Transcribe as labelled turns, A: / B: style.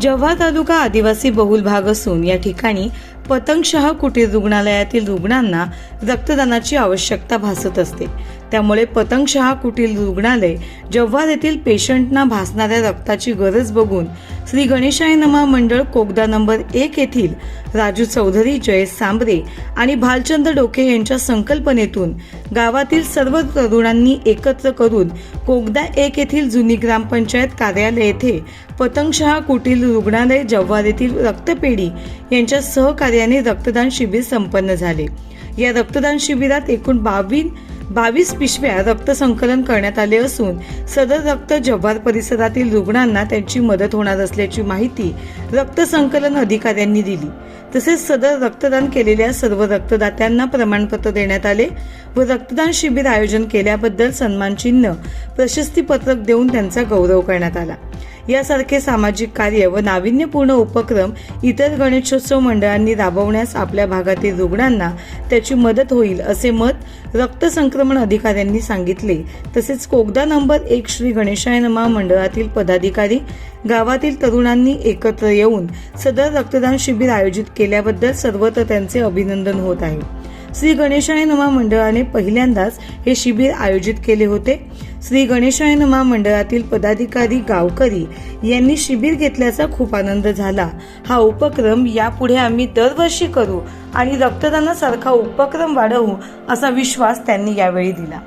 A: जव्हा तालुका आदिवासी बहुल भाग असून या ठिकाणी पतंगशहा कुटीर रुग्णालयातील रुग्णांना रक्तदानाची आवश्यकता भासत असते. त्यामुळे पतंगशहा कुटीर रुग्णालय जव्हार येथील पेशंटना भासणाऱ्या रक्ताची गरज बघून श्री गणेशाय नमा मंडळ कोगदा नंबर एक येथील राजू चौधरी जयेश सांबरे आणि भालचंद्र डोके यांच्या संकल्पनेतून गावातील सर्व तरुणांनी एकत्र करून कोगदा एक येथील जुनी ग्रामपंचायत कार्यालय येथे पतंगशहा कुटील रुग्णालय जव्हार येथील रक्तपेढी यांच्या सहकार्य यांनी रक्तदान शिबिर संपन्न झाले. या रक्तदान शिबिरात एकूण बावीस बावीस पिशव्या रक्त संकलन करण्यात आले असून सदर रक्त जव्हार परिसरातील रुग्णांना त्यांची मदत होणार असल्याची माहिती रक्त संकलन अधिकाऱ्यांनी दिली. तसेच सदर रक्तदान केलेल्या सर्व रक्तदात्यांना प्रमाणपत्र देण्यात आले व रक्तदान शिबिर आयोजन केल्याबद्दल सन्मान चिन्ह प्रशस्तीपत्रक देऊन त्यांचा गौरव करण्यात आला. यासारखे सामाजिक कार्य व नाविन्यपूर्ण उपक्रम इतर गणेशोत्सव मंडळांनी राबवण्यास आपल्या भागातील रुग्णांना त्याची मदत होईल असे मत रक्त संक्रमण अधिकाऱ्यांनी सांगितले. तसेच कोगदा नंबर एक श्री गणेशाय नमा मंडळातील पदाधिकारी गावातील तरुणांनी एकत्र येऊन सदर रक्तदान शिबिर आयोजित केल्याबद्दल सर्वत्र त्यांचे अभिनंदन होत आहे. श्री गणेशाय नमा मंडळाने पहिल्यांदाच हे शिबिर आयोजित केले होते. श्री गणेशाय नमा मंडळातील पदाधिकारी गावकरी यांनी शिबिर घेतल्याचा खूप आनंद झाला. हा उपक्रम यापुढे आम्ही दरवर्षी करू आणि रक्तदानासारखा उपक्रम वाढवू असा विश्वास त्यांनी यावेळी दिला.